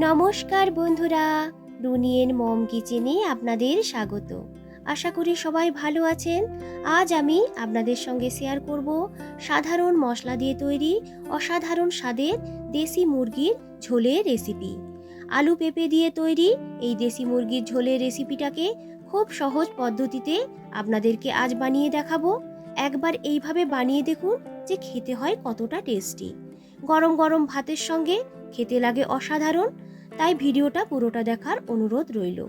নমস্কার বন্ধুরা রুনিয়েন মম কিচেনে আপনাদের স্বাগত। আশা করি সবাই ভালো আছেন। আজ আমি আপনাদের সঙ্গে শেয়ার করব সাধারণ মশলা দিয়ে তৈরি অসাধারণ স্বাদের দেশি মুরগির ঝোলের রেসিপি আলু পেঁপে দিয়ে তৈরি এই দেশি মুরগির ঝোলের রেসিপিটাকে খুব সহজ পদ্ধতিতে আপনাদেরকে আজ বানিয়ে দেখাবো। একবার এইভাবে বানিয়ে দেখুন যে খেতে হয় কতটা টেস্টি গরম গরম ভাতের সঙ্গে খেতে লাগে অসাধারণ, তাই ভিডিওটা পুরোটা দেখার অনুরোধ রইল।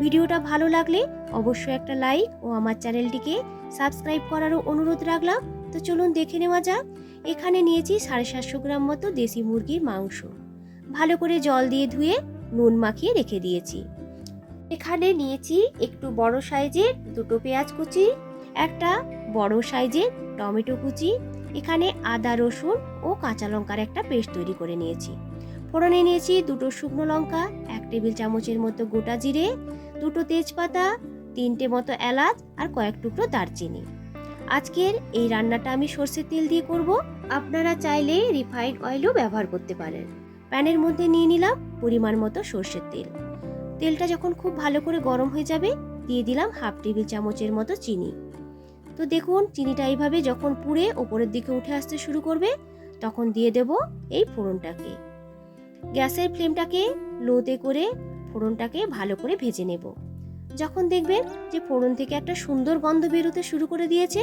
ভিডিওটা ভালো লাগলে অবশ্যই একটা লাইক ও আমার চ্যানেলটিকে সাবস্ক্রাইব করারও অনুরোধ রাখলাম। তো চলুন দেখে নেওয়া যাক। এখানে নিয়েছি সাড়ে সাতশো গ্রাম মতো দেশি মুরগির মাংস। ভালো করে জল দিয়ে ধুয়ে নুন মাখিয়ে রেখে দিয়েছি। এখানে নিয়েছি একটু বড় সাইজের দুটো পেঁয়াজ কুচি, একটা বড় সাইজের টমেটো কুচি, এখানে আদা রসুন ও কাঁচা লঙ্কার একটা পেস্ট তৈরি করে নিয়েছি। ফোড়নে নিয়েছি দুটো শুকনো লঙ্কা, এক টেবিল চামচের মতো গোটা জিরে, দুটো তেজপাতা, তিনটে মতো এলাচ আর কয়েক টুকরো দারচিনি। আজকের এই রান্নাটা আমি সর্ষের তেল দিয়ে করব। আপনারা চাইলে রিফাইন্ড অয়েলও ব্যবহার করতে পারেন। প্যানের মধ্যে নিয়ে নিলাম পরিমাণ মতো সর্ষের তেল। তেলটা যখন খুব ভালো করে গরম হয়ে যাবে, দিয়ে দিলাম হাফ টেবিল চামচের মতো চিনি। তো দেখুন, চিনিটা এইভাবে যখন পুড়ে ওপরের দিকে উঠে আসতে শুরু করবে, তখন দিয়ে দেব এই ফোড়নটাকে। গ্যাসের ফ্লেমটাকে লোতে করে ফোড়নটাকে ভালো করে ভেজে নেব। যখন দেখবেন যে ফোড়ন থেকে একটা সুন্দর গন্ধ বেরোতে শুরু করে দিয়েছে,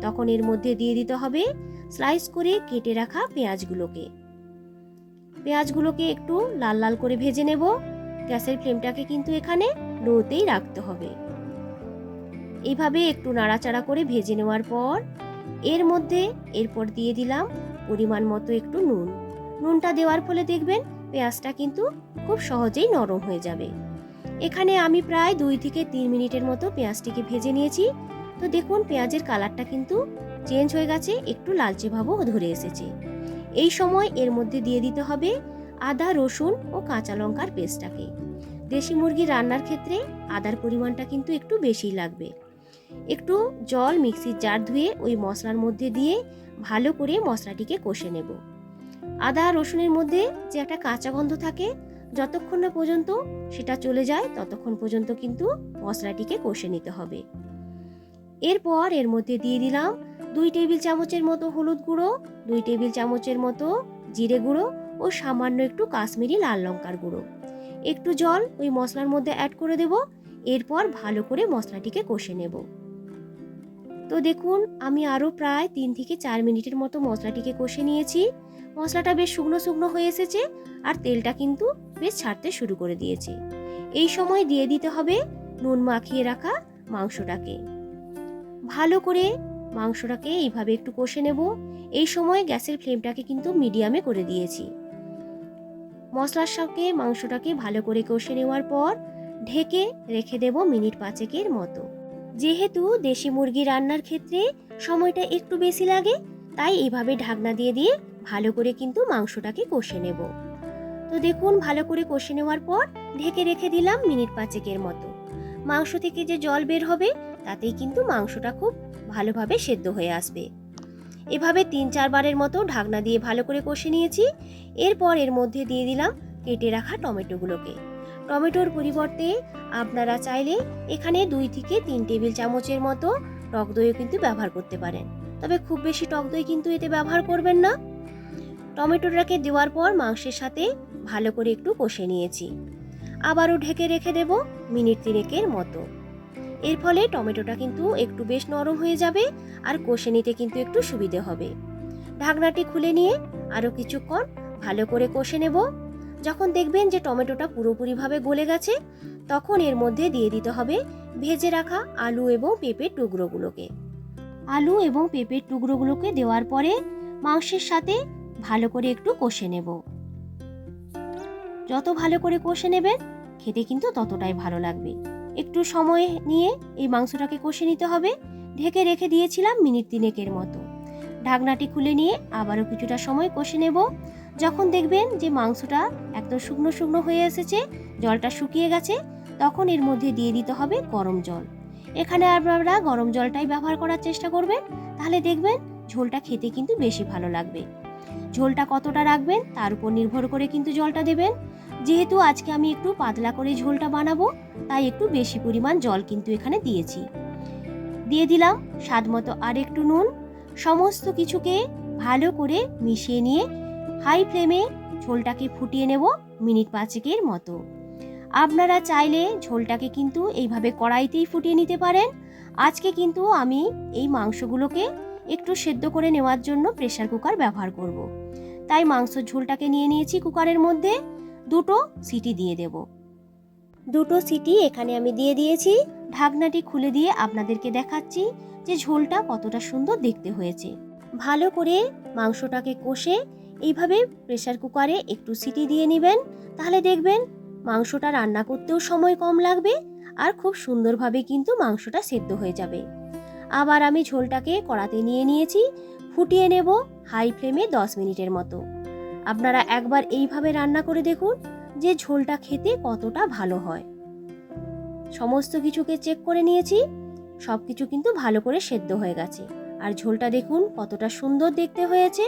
তখন এর মধ্যে দিয়ে দিতে হবে স্লাইস করে কেটে রাখা পেঁয়াজগুলোকে। পেঁয়াজগুলোকে একটু লাল লাল করে ভেজে নেব। গ্যাসের ফ্লেমটাকে কিন্তু এখানে লোতেই রাখতে হবে। এইভাবে একটু নাড়াচাড়া করে ভেজে নেওয়ার পর এর মধ্যে এরপর দিয়ে দিলাম পরিমাণ মতো একটু নুন। নুনটা দেওয়ার ফলে দেখবেন পেঁয়াজটা কিন্তু খুব সহজেই নরম হয়ে যাবে। এখানে আমি প্রায় দুই থেকে তিন মিনিটের মতো পেঁয়াজটিকে ভেজে নিয়েছি। তো দেখুন, পেঁয়াজের কালারটা কিন্তু চেঞ্জ হয়ে গেছে, একটু লালচে ভাবও ধরে এসেছে। এই সময় এর মধ্যে দিয়ে দিতে হবে আদা, রসুন ও কাঁচা লঙ্কার পেস্টটাকে। দেশি মুরগি রান্নার ক্ষেত্রে আদার পরিমাণটা কিন্তু একটু বেশিই লাগবে। একটু জল মিক্সির জার ধুয়ে ওই মশলার মধ্যে দিয়ে ভালো করে মশলাটিকে কষে নেব। আদা, রসুনের মধ্যে যে একটা কাঁচা গন্ধ থাকে, যতক্ষণ না পর্যন্ত সেটা চলে যায়, ততক্ষণ পর্যন্ত কিন্তু মশলাটিকে কষে নিতে হবে। এরপর এর মধ্যে দিয়ে দিলাম দুই টেবিল চামচের মতো হলুদ গুঁড়ো, দুই টেবিল চামচের মতো জিরে গুঁড়ো ও সামান্য একটু কাশ্মীরি লাল লঙ্কার গুঁড়ো। একটু জল ওই মশলার মধ্যে অ্যাড করে দেব, এরপর ভালো করে মশলাটিকে কষে নেব। তো দেখুন, আমি আরও প্রায় তিন থেকে চার মিনিটের মতো মশলাটিকে কষে নিয়েছি। মশলাটা বেশ শুকনো শুকনো হয়ে এসেছে আর তেলটা কিন্তু বেশ ছাড়তে শুরু করে দিয়েছে। এই সময় দিয়ে দিতে হবে নুন মাখিয়ে রাখা মাংসটাকে। ভালো করে মাংসটাকে এইভাবে একটু কষে নেব। এই সময় গ্যাসের ফ্লেমটাকে কিন্তু মিডিয়ামে করে দিয়েছি। মশলার সঙ্গে মাংসটাকে ভালো করে কষে নেওয়ার পর ঢেকে রেখে দেব মিনিট পাঁচেকের মতো। যেহেতু দেশি মুরগি রান্নার ক্ষেত্রে সময়টা একটু বেশি লাগে, তাই এইভাবে ঢাকনা দিয়ে দিয়ে ভালো করে কিন্তু মাংসটাকে কষে নেব। তো দেখুন, ভালো করে কষে নেওয়ার পর ঢেকে রেখে দিলাম মিনিট পাঁচেকের মতো। মাংস থেকে যে জল বের হবে, তাতেই কিন্তু মাংসটা খুব ভালোভাবে সেদ্ধ হয়ে আসবে। এভাবে তিন চারবারের মতো ঢাকনা দিয়ে ভালো করে কষে নিয়েছি। এরপর এর মধ্যে দিয়ে দিলাম কেটে রাখা টমেটোগুলোকে। টমেটোর পরিবর্তে আপনারা চাইলে এখানে দুই থেকে তিন টেবিল চামচের মতো টক দইও কিন্তু ব্যবহার করতে পারেন। তবে খুব বেশি টক দই কিন্তু এতে ব্যবহার করবেন না। টমেটোটাকে দেওয়ার পর মাংসের সাথে ভালো করে একটু কষে নিয়েছি। আবারও ঢেকে রেখে দেব মিনিট তিনেকের মতো। এর ফলে টমেটোটা কিন্তু একটু বেশ নরম হয়ে যাবে আর কষে নিতে কিন্তু একটু সুবিধে হবে। ঢাকনাটি খুলে নিয়ে আরও কিছুক্ষণ ভালো করে কষে নেব। যখন দেখবেন যে টমেটোটা পুরোপুরিভাবে গলে গেছে, তখন এর মধ্যে দিয়ে দিতে হবে ভেজে রাখা আলু এবং পেঁপের টুকরোগুলোকে। আলু এবং পেঁপের টুকরোগুলোকে দেওয়ার পরে মাংসের সাথে ভালো করে একটু কষে নেব। যত ভালো করে কষে নেবেন, খেতে কিন্তু ততটাই ভালো লাগবে। একটু সময় নিয়ে এই মাংসটাকে কষে নিতে হবে। ঢেকে রেখে দিয়েছিলাম মিনিট তিনেকের মতো। ঢাকনাটি খুলে নিয়ে আবারও কিছুটা সময় কষে নেব। যখন দেখবেন যে মাংসটা একদম শুকনো শুকনো হয়ে এসেছে, জলটা শুকিয়ে গেছে, তখন এর মধ্যে দিয়ে দিতে হবে গরম জল। এখানে আপনারা গরম জলটাই ব্যবহার করার চেষ্টা করবেন, তাহলে দেখবেন ঝোলটা খেতে কিন্তু বেশি ভালো লাগবে। ঝোলটা কতটা রাখবেন তার উপর নির্ভর করে কিন্তু জলটা দেবেন। যেহেতু আজকে আমি একটু পাতলা করে ঝোলটা বানাবো, তাই একটু বেশি পরিমাণ জল কিন্তু এখানে দিয়েছি। দিয়ে দিলাম স্বাদ মতো আর একটু নুন। সমস্ত কিছুকে ভালো করে মিশিয়ে নিয়ে হাই ফ্লেমে ঝোলটাকে ফুটিয়ে নেব মিনিট পাঁচেকের মতো। আপনারা চাইলে ঝোলটাকে কিন্তু এইভাবে কড়াইতেই ফুটিয়ে নিতে পারেন। আজকে কিন্তু আমি এই মাংসগুলোকে একটু সেদ্ধ করে নেওয়ার জন্য প্রেশার কুকার ব্যবহার করব। তাই মাংসর ঝোলটাকে নিয়ে নিয়েছি কুকারের মধ্যে। দুটো সিটি দিয়ে দেব। দুটো সিটি এখানে আমি দিয়ে দিয়েছি। ঢাকনাটি খুলে দিয়ে আপনাদেরকে দেখাচ্ছি যে ঝোলটা কতটা সুন্দর দেখতে হয়েছে। ভালো করে মাংসটাকে কষে এইভাবে প্রেশার কুকারে একটু সিটি দিয়ে নেবেন। তাহলে দেখবেন মাংসটা রান্না করতেও সময় কম লাগবে আর খুব সুন্দরভাবে কিন্তু মাংসটা সেদ্ধ হয়ে যাবে। আবার আমি ঝোলটাকে কড়াতে নিয়ে নিয়েছি, ফুটিয়ে নেব হাই ফ্লেমে দশ মিনিটের মতো। আপনারা একবার এইভাবে রান্না করে দেখুন যে ঝোলটা খেতে কতটা ভালো হয়। সমস্ত কিছুকে চেক করে নিয়েছি সব কিছু কিন্তু ভালো করে সেদ্ধ হয়ে গেছে। আর ঝোলটা দেখুন কতটা সুন্দর দেখতে হয়েছে।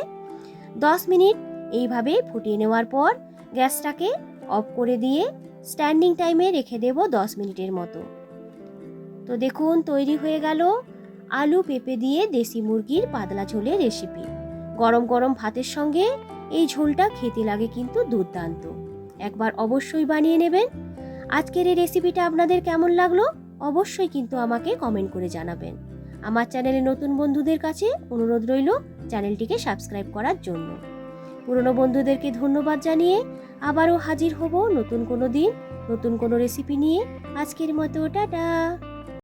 দশ মিনিট এইভাবে ফুটিয়ে নেওয়ার পর গ্যাসটাকে অফ করে দিয়ে স্ট্যান্ডিং টাইমে রেখে দেব দশ মিনিটের মতো। তো দেখুন তৈরি হয়ে গেল। আলু পেঁপে দিয়ে দেশি মুরগির পাতলা ঝোলের রেসিপি। গরম গরম ভাতের সঙ্গে এই ঝোলটা খেতে লাগে কিন্তু দুর্দান্ত। একবার অবশ্যই বানিয়ে নেবেন। আজকের এই রেসিপিটা আপনাদের কেমন লাগল অবশ্যই কিন্তু আমাকে কমেন্ট করে জানাবেন। আমার চ্যানেলে নতুন বন্ধুদের কাছে অনুরোধ রইল চ্যানেলটিকে সাবস্ক্রাইব করার জন্য। পুরনো বন্ধুদেরকে ধন্যবাদ জানিয়ে আবারও হাজির হব নতুন কোনো দিন, নতুন কোনো রেসিপি নিয়ে। আজকের মতো, টাটা!